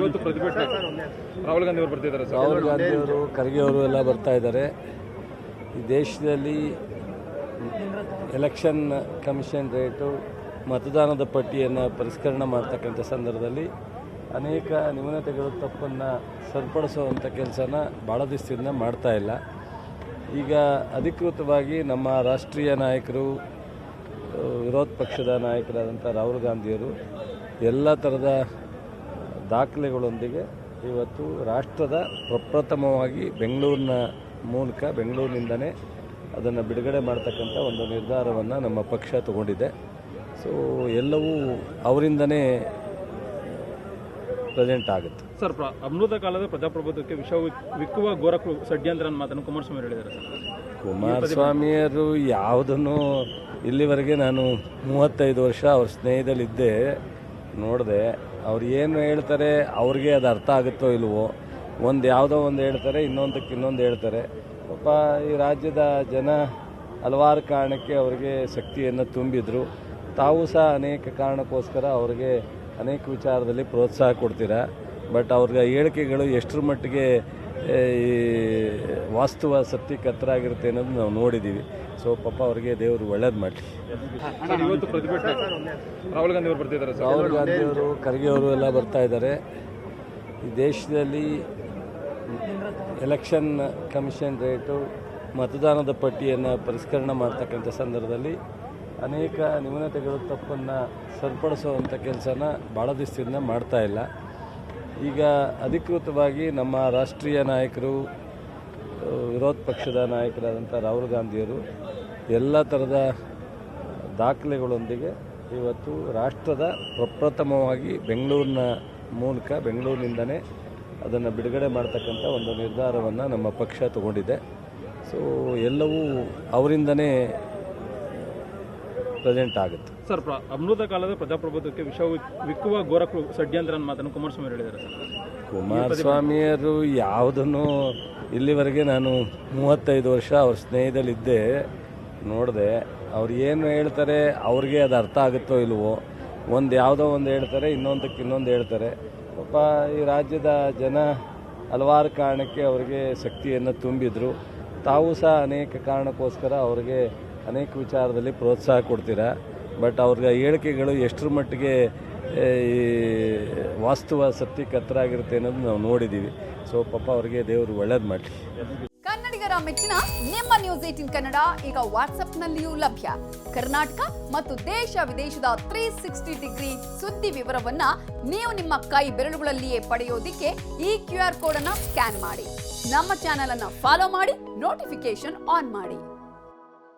ಇವತ್ತು ಪ್ರತಿಭಟನೆ. ರಾಹುಲ್ ಗಾಂಧಿ ಅವರು ಬರ್ತಿದ್ದಾರೆ ಸರ್. ರಾಹುಲ್ ಗಾಂಧಿ ಅವರು ಖರ್ಗೆ ಅವರು ಎಲ್ಲ ಬರ್ತಾ ಇದ್ದಾರೆ. ಈ ದೇಶದಲ್ಲಿ ಎಲೆಕ್ಷನ್ ಕಮಿಷನ್ ರೇಟು ಮತದಾನದ ಪಟ್ಟಿಯನ್ನು ಪರಿಷ್ಕರಣೆ ಮಾಡ್ತಕ್ಕಂಥ ಸಂದರ್ಭದಲ್ಲಿ ಅನೇಕ ನ್ಯೂನತೆಗಳು ತಪ್ಪನ್ನು ಸರಿಪಡಿಸುವಂಥ ಕೆಲಸನ ಭಾಳ ದಿವಸದಿಂದ ಮಾಡ್ತಾ ಇಲ್ಲ. ಈಗ ಅಧಿಕೃತವಾಗಿ ನಮ್ಮ ರಾಷ್ಟ್ರೀಯ ನಾಯಕರು ವಿರೋಧ ಪಕ್ಷದ ನಾಯಕರಾದಂಥ ರಾಹುಲ್ ಗಾಂಧಿಯವರು ಎಲ್ಲ ಥರದ ದಾಖಲೆಗಳೊಂದಿಗೆ ಇವತ್ತು ರಾಷ್ಟ್ರದ ಪ್ರಪ್ರಥಮವಾಗಿ ಬೆಂಗಳೂರಿನ ಮೂಲಕ ಬೆಂಗಳೂರಿನಿಂದನೇ ಅದನ್ನು ಬಿಡುಗಡೆ ಮಾಡ್ತಕ್ಕಂಥ ಒಂದು ನಿರ್ಧಾರವನ್ನು ನಮ್ಮ ಪಕ್ಷ ತಗೊಂಡಿದೆ. ಸೊ ಎಲ್ಲವೂ ಅವರಿಂದನೇ ಪ್ರೆಸೆಂಟ್ ಆಗುತ್ತೆ. ಸರ್ ಪ್ರ- ಅಮೃತ ಕಾಲದ ಪ್ರಜಾಪ್ರಭುತ್ವಕ್ಕೆ ವಿಷ ವಿಕ್ಕುವ ಕು- ಷಡ್ಯಂತ್ರ ಮಾತನ್ನು ಕುಮಾರಸ್ವಾಮಿ ಹೇಳಿದ್ದಾರೆ ಸರ್. ಕುಮಾರಸ್ವಾಮಿಯರು ಯಾವುದನ್ನು ಇಲ್ಲಿವರೆಗೆ ನಾನು ಮೂವತ್ತೈದು ವರ್ಷ ಅವ್ರ ಸ್ನೇಹದಲ್ಲಿದ್ದೆ ನೋಡಿದೆ, ಅವ್ರು ಏನು ಹೇಳ್ತಾರೆ ಅವ್ರಿಗೆ ಅದು ಅರ್ಥ ಆಗುತ್ತೋ ಇಲ್ವೋ, ಒಂದು ಯಾವುದೋ ಒಂದು ಹೇಳ್ತಾರೆ, ಇನ್ನೊಂದಕ್ಕೆ ಇನ್ನೊಂದು ಹೇಳ್ತಾರೆ. ಪಾಪ ಈ ರಾಜ್ಯದ ಜನ ಹಲವಾರು ಕಾರಣಕ್ಕೆ ಅವರಿಗೆ ಶಕ್ತಿಯನ್ನು ತುಂಬಿದ್ರು. ತಾವು ಸಹ ಅನೇಕ ಕಾರಣಕ್ಕೋಸ್ಕರ ಅವ್ರಿಗೆ ಅನೇಕ ವಿಚಾರದಲ್ಲಿ ಪ್ರೋತ್ಸಾಹ ಕೊಡ್ತೀರಾ? ಬಟ್ ಅವ್ರಿಗೆ ಹೇಳಿಕೆಗಳು ಎಷ್ಟರ ಮಟ್ಟಿಗೆ ಈ ವಾಸ್ತವ ಸತ್ಯಕ್ಕೆ ಕತ್ತರಾಗಿರುತ್ತೆ ಆಗಿರುತ್ತೆ ಅನ್ನೋದು ನಾವು ನೋಡಿದ್ದೀವಿ ಸೊ ಪಾಪ ಅವರಿಗೆ ದೇವರು ಒಳ್ಳೇದು ಮಾಡಲಿ. ರಾಹುಲ್ ಗಾಂಧಿ ಅವರು ಬರ್ತಿದ್ದಾರೆ ರಾಹುಲ್ ಗಾಂಧಿ ಅವರು ಖರ್ಗೆ ಅವರು ಎಲ್ಲ ಬರ್ತಾ ಇದ್ದಾರೆ. ಈ ದೇಶದಲ್ಲಿ ಎಲೆಕ್ಷನ್ ಕಮಿಷನ್ ರೇಟು ಮತದಾನದ ಪಟ್ಟಿಯನ್ನು ಪರಿಷ್ಕರಣೆ ಮಾಡ್ತಕ್ಕಂಥ ಸಂದರ್ಭದಲ್ಲಿ ಅನೇಕ ನ್ಯೂನತೆಗಳು ತಪ್ಪನ್ನು ಸರಿಪಡಿಸುವಂಥ ಕೆಲಸನ ಭಾಳ ದಿವಸದಿಂದ ಮಾಡ್ತಾ ಇಲ್ಲ. ಈಗ ಅಧಿಕೃತವಾಗಿ ನಮ್ಮ ರಾಷ್ಟ್ರೀಯ ನಾಯಕರು ವಿರೋಧ ಪಕ್ಷದ ನಾಯಕರಾದಂಥ ರಾಹುಲ್ ಗಾಂಧಿಯವರು ಎಲ್ಲ ಥರದ ದಾಖಲೆಗಳೊಂದಿಗೆ ಇವತ್ತು ರಾಷ್ಟ್ರದ ಪ್ರಪ್ರಥಮವಾಗಿ ಬೆಂಗಳೂರಿನ ಮೂಲಕ ಬೆಂಗಳೂರಿನಿಂದನೇ ಅದನ್ನು ಬಿಡುಗಡೆ ಮಾಡ್ತಕ್ಕಂಥ ಒಂದು ನಿರ್ಧಾರವನ್ನು ನಮ್ಮ ಪಕ್ಷ ತಗೊಂಡಿದೆ. ಸೊ ಎಲ್ಲವೂ ಅವರಿಂದನೇ ಪ್ರೆಸೆಂಟ್ ಆಗುತ್ತೆ. ಸರ್ ಅಮೃತ ಕಾಲದ ಪ್ರಜಾಪ್ರಭುತ್ವಕ್ಕೆ ವಿಷ ವಿಕ್ಕುವ ಘೋರ ಕು- ಷಡ್ಯಂತ್ರ ಮಾತನ್ನು ಕುಮಾರಸ್ವಾಮಿ ಹೇಳಿದ್ದಾರೆ ಸರ್ ಕುಮಾರಸ್ವಾಮಿಯರು ಯಾವುದನ್ನು ಇಲ್ಲಿವರೆಗೆ ನಾನು ಮೂವತ್ತೈದು ವರ್ಷ ಅವ್ರ ಸ್ನೇಹದಲ್ಲಿದ್ದೆ ನೋಡಿದೆ ಅವ್ರು ಏನು ಹೇಳ್ತಾರೆ ಅವ್ರಿಗೆ ಅದು ಅರ್ಥ ಆಗುತ್ತೋ ಇಲ್ವೋ ಒಂದು ಯಾವುದೋ ಒಂದು ಹೇಳ್ತಾರೆ ಇನ್ನೊಂದಕ್ಕೆ ಇನ್ನೊಂದು ಹೇಳ್ತಾರೆ. ಪಾಪ ಈ ರಾಜ್ಯದ ಜನ ಹಲವಾರು ಕಾರಣಕ್ಕೆ ಅವರಿಗೆ ಶಕ್ತಿಯನ್ನು ತುಂಬಿದ್ರು. ತಾವು ಸಹ ಅನೇಕ ಕಾರಣಕ್ಕೋಸ್ಕರ ಅವ್ರಿಗೆ ಅನೇಕ ವಿಚಾರದಲ್ಲಿ ಪ್ರೋತ್ಸಾಹ ಕೊಡ್ತೀರಾ? ಬಟ್ ಅವ್ರಿಗೆ ಹೇಳಿಕೆಗಳು ಎಷ್ಟರ ಮಟ್ಟಿಗೆ ಈ ವಾಸ್ತವ ಸತ್ಯಕ್ಕೆ ಹತ್ರ ಆಗಿರುತ್ತೆ ಅನ್ನೋದು ನಾವು ನೋಡಿದ್ದೀವಿ ಸೊ, ಪಾಪ ಅವರಿಗೆ ದೇವರು ಒಳ್ಳೇದು ಮಾಡಲಿ. ಕನ್ನಡಿಗರ ಮೆಚ್ಚಿನ ನಿಮ್ಮ ನ್ಯೂಸ್ ಏಟಿನ್ ಕನ್ನಡ ಈಗ ವಾಟ್ಸ್ಆಪ್ನಲ್ಲಿಯೂ ಲಭ್ಯ. ಕರ್ನಾಟಕ ಮತ್ತು ದೇಶ ವಿದೇಶದ ತ್ರೀ ಸಿಕ್ಸ್ಟಿ ಡಿಗ್ರಿ ಸುದ್ದಿ ವಿವರವನ್ನ ನೀವು ನಿಮ್ಮ ಕೈ ಬೆರಳುಗಳಲ್ಲಿಯೇ ಪಡೆಯೋದಿಕ್ಕೆ ಈ ಕ್ಯೂ ಆರ್ ಕೋಡ್ ಅನ್ನ ಸ್ಕ್ಯಾನ್ ಮಾಡಿ. ನಮ್ಮ ಚಾನೆಲ್ ಅನ್ನ ಫಾಲೋ ಮಾಡಿ ನೋಟಿಫಿಕೇಶನ್ ಆನ್ ಮಾಡಿ.